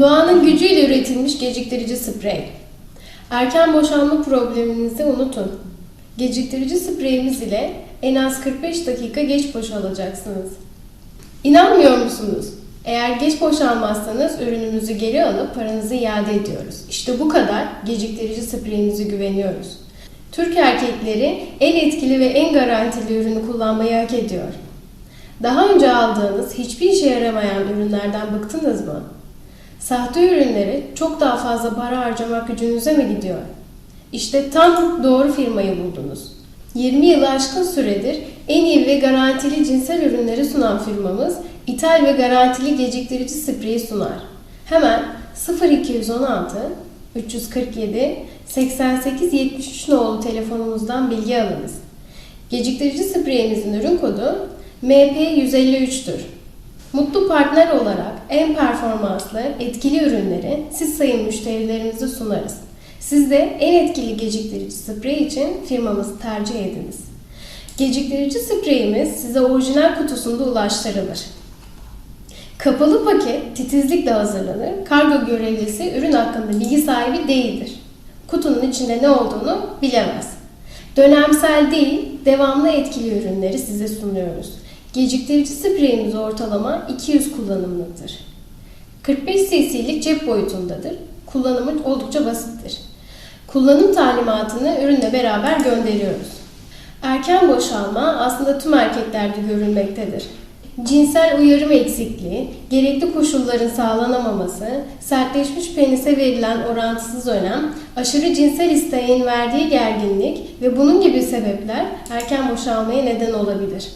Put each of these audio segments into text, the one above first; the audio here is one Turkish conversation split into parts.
Doğanın gücüyle üretilmiş geciktirici sprey. Erken boşalma probleminizi unutun. Geciktirici spreyimiz ile en az 45 dakika geç boşalacaksınız. İnanmıyor musunuz? Eğer geç boşalmazsanız ürünümüzü geri alıp paranızı iade ediyoruz. İşte bu kadar geciktirici spreyimize güveniyoruz. Türk erkekleri en etkili ve en garantili ürünü kullanmayı hak ediyor. Daha önce aldığınız hiçbir işe yaramayan ürünlerden bıktınız mı? Sahte ürünleri çok daha fazla para harcamak gücünüze mi gidiyor? İşte tam doğru firmayı buldunuz. 20 yılı aşkın süredir en iyi ve garantili cinsel ürünleri sunan firmamız ithal ve garantili geciktirici spreyi sunar. Hemen 0216 347 88 73 nolu telefonumuzdan bilgi alınız. Geciktirici spreyimizin ürün kodu MP153'tür. Mutlu partner olarak en performanslı, etkili ürünleri siz sayın müşterilerimize sunarız. Siz de en etkili geciktirici sprey için firmamızı tercih ediniz. Geciktirici spreyimiz size orijinal kutusunda ulaştırılır. Kapalı paket titizlikle hazırlanır. Kargo görevlisi ürün hakkında bilgi sahibi değildir. Kutunun içinde ne olduğunu bilemez. Dönemsel değil, devamlı etkili ürünleri size sunuyoruz. Geciktirici spreyimiz ortalama 200 kullanımlıktır. 45 cc'lik cep boyutundadır. Kullanımı oldukça basittir. Kullanım talimatını ürünle beraber gönderiyoruz. Erken boşalma aslında tüm erkeklerde görülmektedir. Cinsel uyarım eksikliği, gerekli koşulların sağlanamaması, sertleşmiş penise verilen orantısız önem, aşırı cinsel isteğin verdiği gerginlik ve bunun gibi sebepler erken boşalmaya neden olabilir.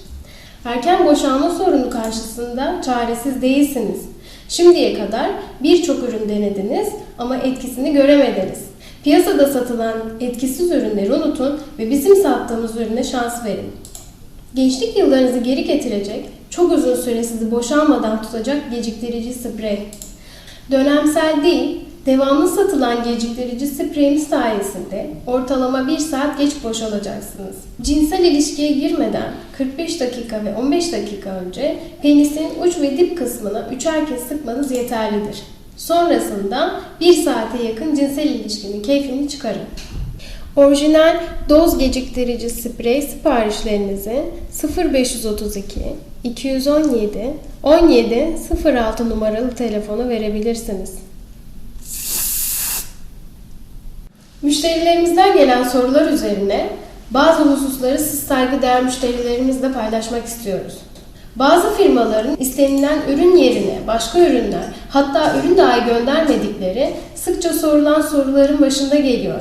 Erken boşalma sorunu karşısında çaresiz değilsiniz. Şimdiye kadar birçok ürün denediniz ama etkisini göremediniz. Piyasada satılan etkisiz ürünleri unutun ve bizim sattığımız ürüne şans verin. Gençlik yıllarınızı geri getirecek, çok uzun süre sizi boşalmadan tutacak geciktirici sprey. Dönemsel değil, devamlı satılan geciktirici spreyimiz sayesinde ortalama 1 saat geç boşalacaksınız. Cinsel ilişkiye girmeden 45 dakika ve 15 dakika önce penisin uç ve dip kısmına üçer kez sıkmanız yeterlidir. Sonrasında 1 saate yakın cinsel ilişkinin keyfini çıkarın. Orijinal doz geciktirici sprey siparişlerinizi 0532 217 17 06 numaralı telefona verebilirsiniz. Müşterilerimizden gelen sorular üzerine bazı hususları siz saygıdeğer müşterilerimizle paylaşmak istiyoruz. Bazı firmaların istenilen ürün yerine başka ürünler, hatta ürün dahi göndermedikleri sıkça sorulan soruların başında geliyor.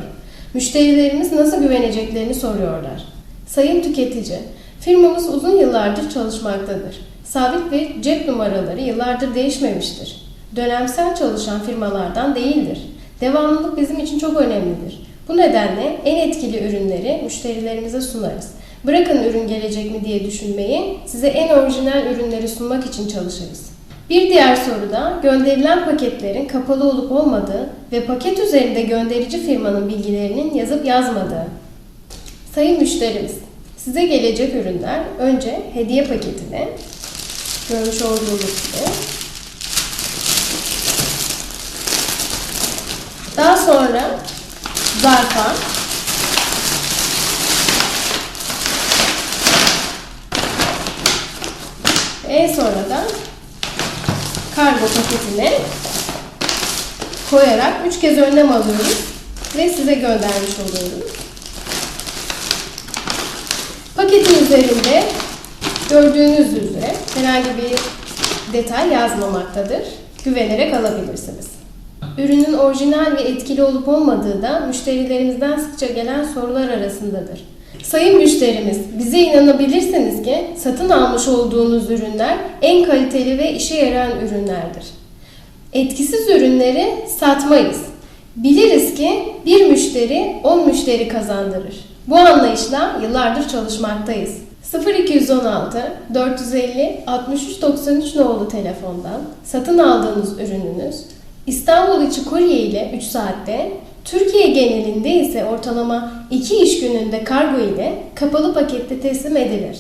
Müşterilerimiz nasıl güveneceklerini soruyorlar. Sayın tüketici, firmamız uzun yıllardır çalışmaktadır. Sabit ve cep numaraları yıllardır değişmemiştir. Dönemsel çalışan firmalardan değildir. Devamlılık bizim için çok önemlidir. Bu nedenle en etkili ürünleri müşterilerimize sunarız. Bırakın ürün gelecek mi diye düşünmeyi, size en orijinal ürünleri sunmak için çalışırız. Bir diğer soruda gönderilen paketlerin kapalı olup olmadığı ve paket üzerinde gönderici firmanın bilgilerinin yazıp yazmadığı. Sayın müşterimiz, size gelecek ürünler önce hediye paketine, görmüş olduğunuz gibi, daha sonra zarfa, en sonra da kargo paketine koyarak üç kez önlem alıyoruz ve size göndermiş oluyoruz. Paketin üzerinde gördüğünüz üzere herhangi bir detay yazmamaktadır. Güvenerek alabilirsiniz. Ürünün orijinal ve etkili olup olmadığı da müşterilerimizden sıkça gelen sorular arasındadır. Sayın müşterimiz, bize inanabilirsiniz ki satın almış olduğunuz ürünler en kaliteli ve işe yarayan ürünlerdir. Etkisiz ürünleri satmayız. Biliriz ki bir müşteri 10 müşteri kazandırır. Bu anlayışla yıllardır çalışmaktayız. 0216 450 6393 nolu telefondan satın aldığınız ürününüz İstanbul içi kurye ile 3 saatte, Türkiye genelinde ise ortalama 2 iş gününde kargo ile kapalı pakette teslim edilir.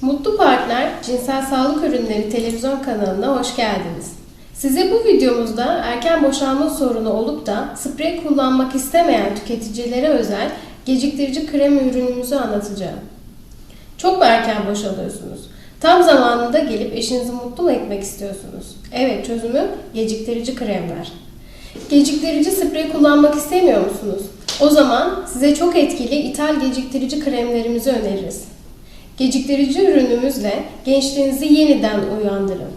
Mutlu Partner Cinsel Sağlık Ürünleri televizyon kanalına hoş geldiniz. Size bu videomuzda erken boşalma sorunu olup da sprey kullanmak istemeyen tüketicilere özel geciktirici krem ürünümüzü anlatacağım. Çok mu erken boşalıyorsunuz? Tam zamanında gelip eşinizi mutlu mu etmek istiyorsunuz? Evet çözümü geciktirici kremler. Geciktirici sprey kullanmak istemiyor musunuz? O zaman size çok etkili ithal geciktirici kremlerimizi öneririz. Geciktirici ürünümüzle gençliğinizi yeniden uyandırın.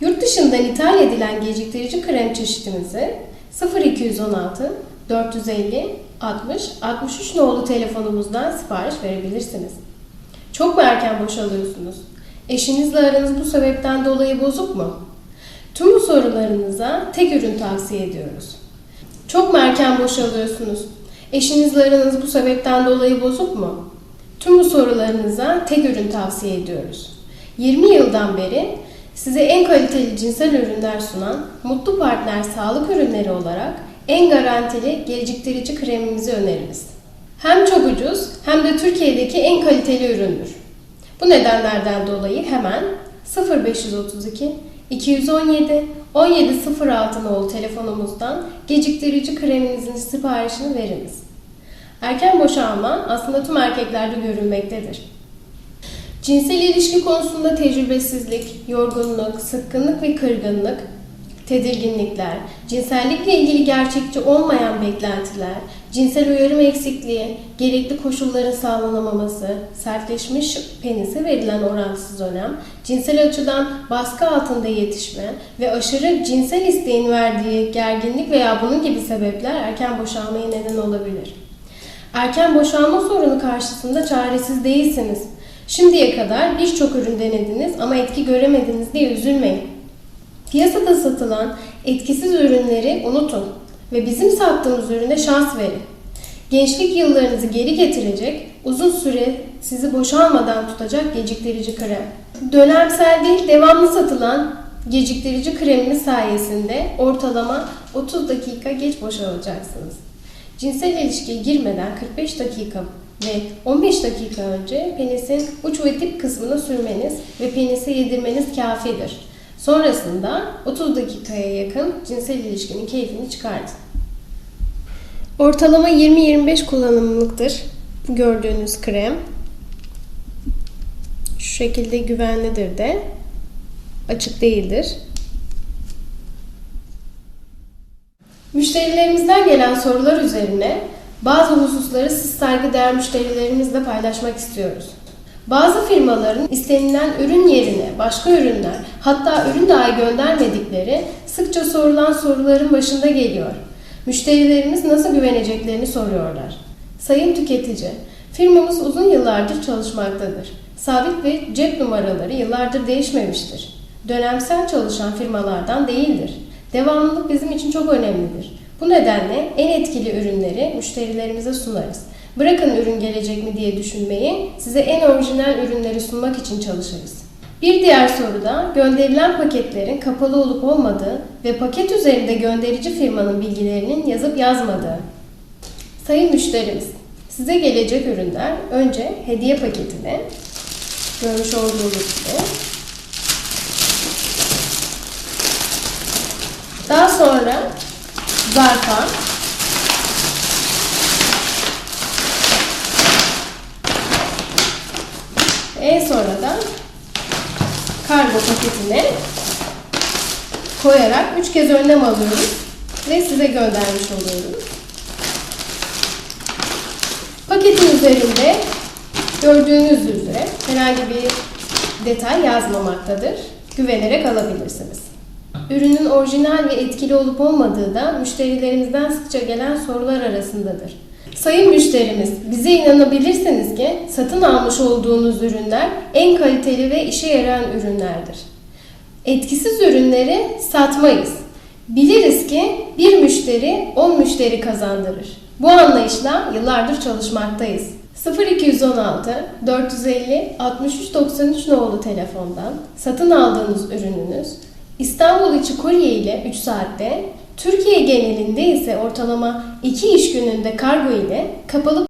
Yurt dışından ithal edilen geciktirici krem çeşitimizi 0216 450 60 63 nolu telefonumuzdan sipariş verebilirsiniz. Çok mu erken boşalıyorsunuz? Eşinizle aranız bu sebepten dolayı bozuk mu? Tüm bu sorularınıza tek ürün tavsiye ediyoruz. Çok mu erken boşalıyorsunuz? Eşinizle aranız bu sebepten dolayı bozuk mu? Tüm bu sorularınıza tek ürün tavsiye ediyoruz. 20 yıldan beri size en kaliteli cinsel ürünler sunan Mutlu Partner Sağlık Ürünleri olarak en garantili geciktirici kremimizi öneririz. Hem çok ucuz hem de Türkiye'deki en kaliteli üründür. Bu nedenlerden dolayı hemen 0532 217 1706 nolu telefonumuzdan geciktirici kreminizin siparişini veriniz. Erken boşalma aslında tüm erkeklerde görülmektedir. Cinsel ilişki konusunda tecrübesizlik, yorgunluk, sıkkınlık ve kırgınlık, tedirginlikler, cinsellikle ilgili gerçekçi olmayan beklentiler, cinsel uyarım eksikliği, gerekli koşulların sağlanamaması, sertleşmiş penise verilen orantısız önem, cinsel açıdan baskı altında yetişme ve aşırı cinsel isteğin verdiği gerginlik veya bunun gibi sebepler erken boşalmaya neden olabilir. Erken boşalma sorunu karşısında çaresiz değilsiniz. Şimdiye kadar birçok ürün denediniz ama etki göremediniz diye üzülmeyin. Piyasada satılan etkisiz ürünleri unutun ve bizim sattığımız ürüne şans verin. Gençlik yıllarınızı geri getirecek, uzun süre sizi boşalmadan tutacak geciktirici krem. Dönemsel değil, devamlı satılan geciktirici kremimiz sayesinde ortalama 30 dakika geç boşalacaksınız. Cinsel ilişkiye girmeden 45 dakika ve 15 dakika önce penisin uç ve dip kısmını sürmeniz ve penise yedirmeniz kafidir. Sonrasında 30 dakikaya yakın cinsel ilişkinin keyfini çıkartın. Ortalama 20-25 kullanımlıktır gördüğünüz krem. Şu şekilde güvenlidir de. Açık değildir. Müşterilerimizden gelen sorular üzerine bazı hususları siz saygıdeğer müşterilerimizle paylaşmak istiyoruz. Bazı firmaların istenilen ürün yerine başka ürünler, hatta ürün dahi göndermedikleri sıkça sorulan soruların başında geliyor. Müşterilerimiz nasıl güveneceklerini soruyorlar. Sayın tüketici, firmamız uzun yıllardır çalışmaktadır. Sabit ve cep numaraları yıllardır değişmemiştir. Dönemsel çalışan firmalardan değildir. Devamlılık bizim için çok önemlidir. Bu nedenle en etkili ürünleri müşterilerimize sunarız. Bırakın ürün gelecek mi diye düşünmeyi, size en orijinal ürünleri sunmak için çalışırız. Bir diğer soruda gönderilen paketlerin kapalı olup olmadığı ve paket üzerinde gönderici firmanın bilgilerinin yazıp yazmadığı. Sayın müşterimiz, size gelecek ürünler önce hediye paketine, görmüş olduğunuz gibi, daha sonra zarfa, En sonra da kargo paketine koyarak üç kez önlem alıyoruz ve size göndermiş oluyoruz. Paketin üzerinde gördüğünüz üzere herhangi bir detay yazmamaktadır. Güvenerek alabilirsiniz. Ürünün orijinal ve etkili olup olmadığı da müşterilerimizden sıkça gelen sorular arasındadır. Sayın müşterimiz, bize inanabilirsiniz ki satın almış olduğunuz ürünler en kaliteli ve işe yarayan ürünlerdir. Etkisiz ürünleri satmayız. Biliriz ki bir müşteri 10 müşteri kazandırır. Bu anlayışla yıllardır çalışmaktayız. 0216 450 63 93 nolu telefondan satın aldığınız ürününüz İstanbul içi kurye ile 3 saatte, Türkiye genelinde ise ortalama 2 iş gününde kargo ile kapalı